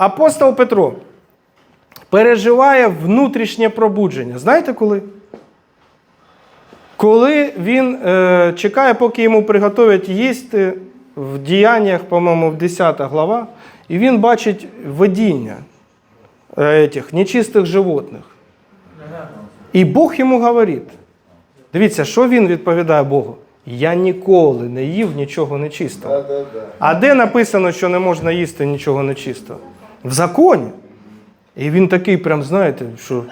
апостол Петро переживає внутрішнє пробудження. Знаєте коли? Коли він е, чекає, поки йому приготовлять їсти в діяннях, по-моєму, в 10 глава, і він бачить видіння е, этих нечистих животних. І Бог йому говорить: дивіться, що він відповідає Богу? Я ніколи не їв нічого нечистого. А де написано, що не можна їсти нічого нечистого? В законі. І він такий, прям, знаєте, що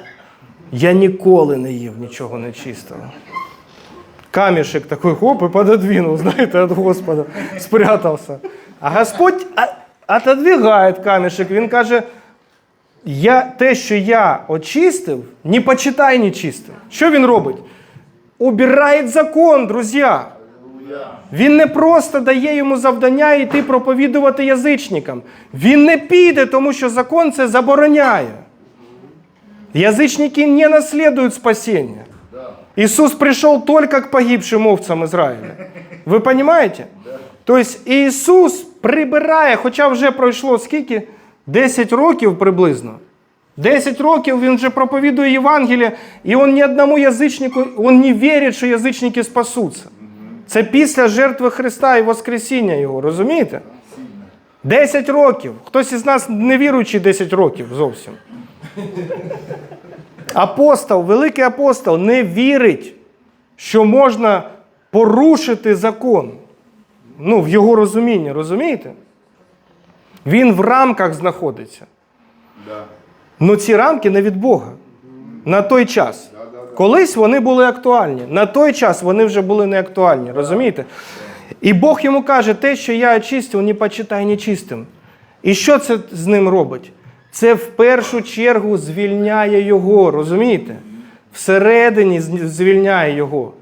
я ніколи не їв нічого нечистого. Камешек такой, хоп, и пододвинул, знаете, от Господа, спрятался. А Господь отодвигает камешек, він каже, я, те, що я очистив, не почитай нечистим. Що він робить? Убирає закон, друзі. Він не просто дає йому завдання йти проповідувати язичникам. Він не піде, тому що закон це забороняє. Язычники не наследуют спасения. Иисус пришел только к погибшим овцам Израиля. Ви розумієте? Тобто Ісус прибирає, хоча вже пройшло скільки? 10 років приблизно. 10 років він вже проповідує Євангеліє, і він ні одному язичнику, він не вірить, що язичники спасуться. Це після жертви Христа і Воскресіння Його, розумієте? 10 років. Хтось із нас не віруючий 10 років зовсім. Апостол, великий апостол не вірить, що можна порушити закон. Ну, в його розумінні, розумієте? Він в рамках знаходиться. Ну ці рамки не від Бога. На той час. Колись вони були актуальні. На той час вони вже були не актуальні. Розумієте? І Бог йому каже, те, що я очистив, не почитай нечистим. І що це з ним робить? Це в першу чергу звільняє його, розумієте? Всередині звільняє його.